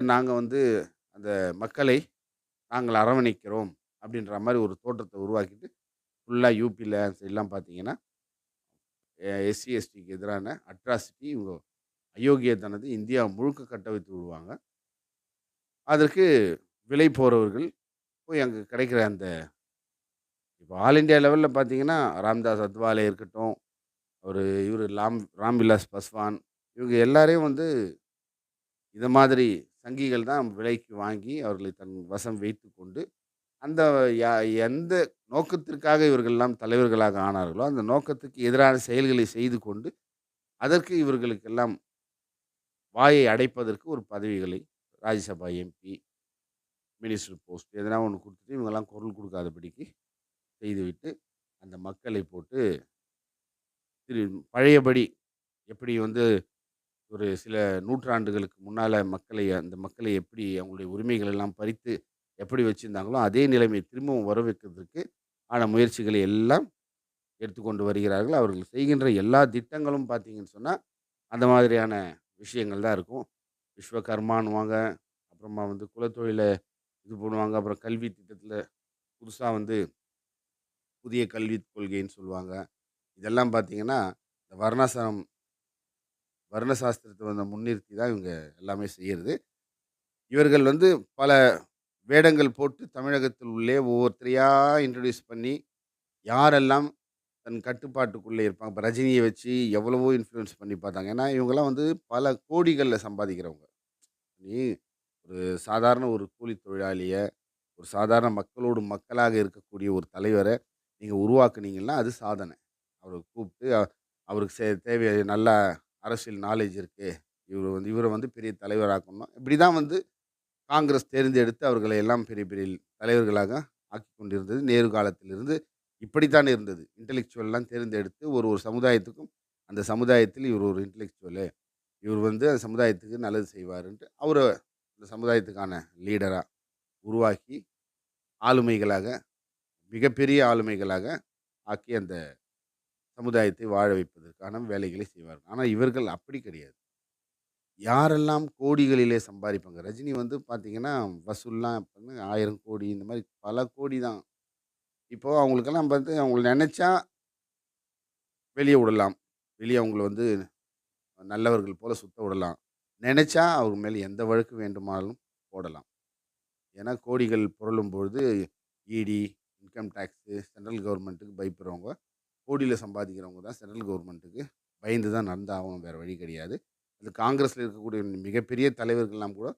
நாங்கள் வந்து அந்த மக்களை நாங்கள் அரவணைக்கிறோம் அப்படின்ற மாதிரி ஒரு தோற்றத்தை உருவாக்கிட்டு, ஃபுல்லாக யூபியில் சைட்லாம் பார்த்தீங்கன்னா, எஸ்சி, எஸ்டிக்கு எதிரான அட்ராசிட்டி இவங்க அயோக்கியத்தனத்தை இந்தியா முழுக்க கட்டவிழ்த்து விடுவாங்க. அதற்கு விலை போகிறவர்கள் போய் அங்கே கிடைக்கிற அந்த இப்போ ஆல் இண்டியா லெவலில் பார்த்தீங்கன்னா, ராம்தாஸ் அத்வாலே இருக்கட்டும், ஒரு இவர் லாம் ராம்விலாஸ் பஸ்வான் இவங்க எல்லாரையும் வந்து இதை மாதிரி சங்கிகள் தான் விலைக்கு வாங்கி அவர்களை தன் வசம் வைத்துக்கொண்டு, அந்த எந்த நோக்கத்திற்காக இவர்கள்லாம் தலைவர்களாக ஆனார்களோ, அந்த நோக்கத்துக்கு எதிரான செயல்களை செய்து கொண்டு, அதற்கு இவர்களுக்கெல்லாம் வாயை அடைப்பதற்கு ஒரு பதவிகளை ராஜ்யசபா எம்பி, மினிஸ்டர் போஸ்ட் எதனா ஒன்று கொடுத்துட்டு இவங்கெல்லாம் குரல் கொடுக்காதபடிக்கு செய்துவிட்டு, அந்த மக்களை போட்டு திரு பழையபடி எப்படி வந்து ஒரு சில நூற்றாண்டுகளுக்கு முன்னால் மக்களை அந்த மக்களை எப்படி அவங்களுடைய உரிமைகள் எல்லாம் பறித்து எப்படி வச்சுருந்தாங்களோ அதே நிலைமையை திரும்பவும் வர வைக்கிறதுக்கு ஆன முயற்சிகளை எல்லாம் எடுத்துக்கொண்டு வருகிறார்கள். அவர்கள் செய்கின்ற எல்லா திட்டங்களும் பார்த்தீங்கன்னு சொன்னால் அந்த மாதிரியான விஷயங்கள் தான் இருக்கும். விஸ்வகர்மான்னுவாங்க. அப்புறமா வந்து குலத்தொழில இது பண்ணுவாங்க. அப்புறம் கல்வி திட்டத்தில் புதுசாக வந்து புதிய கல்வி கொள்கைன்னு சொல்லுவாங்க. இதெல்லாம் பார்த்தீங்கன்னா, இந்த வர்ணாசிரம் வர்ணசாஸ்திரத்தை வந்து முன்னிறுத்தி தான் இவங்க எல்லாமே செய்கிறது இவர்கள் வந்து பல வேடங்கள் போட்டு தமிழகத்தில் உள்ளே ஒவ்வொருத்தரையாக இன்ட்ரடியூஸ் பண்ணி, யாரெல்லாம் தன் கட்டுப்பாட்டுக்குள்ளே இருப்பாங்க. இப்போ ரஜினியை வச்சு எவ்வளவோ இன்ஃப்ளூயன்ஸ் பண்ணி பார்த்தாங்க. ஏன்னா, இவங்கெல்லாம் வந்து பல கோடிகளில் சம்பாதிக்கிறவங்க. நீ ஒரு சாதாரண ஒரு கூலி தொழிலாளியை ஒரு சாதாரண மக்களோடு மக்களாக இருக்கக்கூடிய ஒரு தலைவரை நீங்கள் உருவாக்குனீங்கன்னா, அது சாதனை. அவரை கூப்பிட்டு அவருக்கு செ தேவைய நல்லா அரசியல் நாலேஜ் இருக்கு. இவர் வந்து இவரை வந்து பெரிய தலைவராக்கணும். இப்படிதான் வந்து காங்கிரஸ் தேர்ந்தெடுத்து அவர்களை எல்லாம் பெரிய பெரிய தலைவர்களாக ஆக்கி கொண்டிருந்தது. நேரு காலத்திலிருந்து இப்படித்தான் இருந்தது. இன்டெலெக்சுவல்லாம் தேர்ந்தெடுத்து ஒரு ஒரு சமுதாயத்துக்கும், அந்த சமுதாயத்தில் இவர் ஒரு இன்டெலெக்சுவலு. இவர் வந்து அந்த சமுதாயத்துக்கு நல்லது செய்வாருன்ட்டு, அவரை அந்த சமுதாயத்துக்கான லீடராக உருவாக்கி, ஆளுமைகளாக, மிகப்பெரிய ஆளுமைகளாக ஆக்கி அந்த சமுதாயத்தை வாழ வைப்பதற்கான வேலைகளை செய்வார்கள். ஆனால் இவர்கள் அப்படி கிடையாது. யாரெல்லாம் கோடிகளிலே சம்பாதிப்பாங்க ரஜினி வந்து பார்த்தீங்கன்னா, வசூல்லாம் ஆயிரம் கோடி இந்த மாதிரி பல கோடி தான். இப்போ அவங்களுக்கெல்லாம் பார்த்து அவங்கள நினச்சா வெளியே விடலாம். வெளியே அவங்கள வந்து நல்லவர்கள் போல் சுத்த விடலாம். நினச்சா அவங்க மேலே எந்த வழக்கு வேண்டுமானாலும் போடலாம். ஏன்னா, கோடிகள் புரளும் பொழுது இடி, இன்கம் டேக்ஸு சென்ட்ரல் கவர்மெண்ட்டுக்கு பயப்படுறவங்க, கோடியில் சம்பாதிக்கிறவங்க தான் சென்ட்ரல் கவர்மெண்ட்டுக்கு பயந்து தான் நடந்தாகணும். வேறு வழி கிடையாது. அது காங்கிரஸில் இருக்கக்கூடிய மிகப்பெரிய தலைவர்கள்லாம் கூட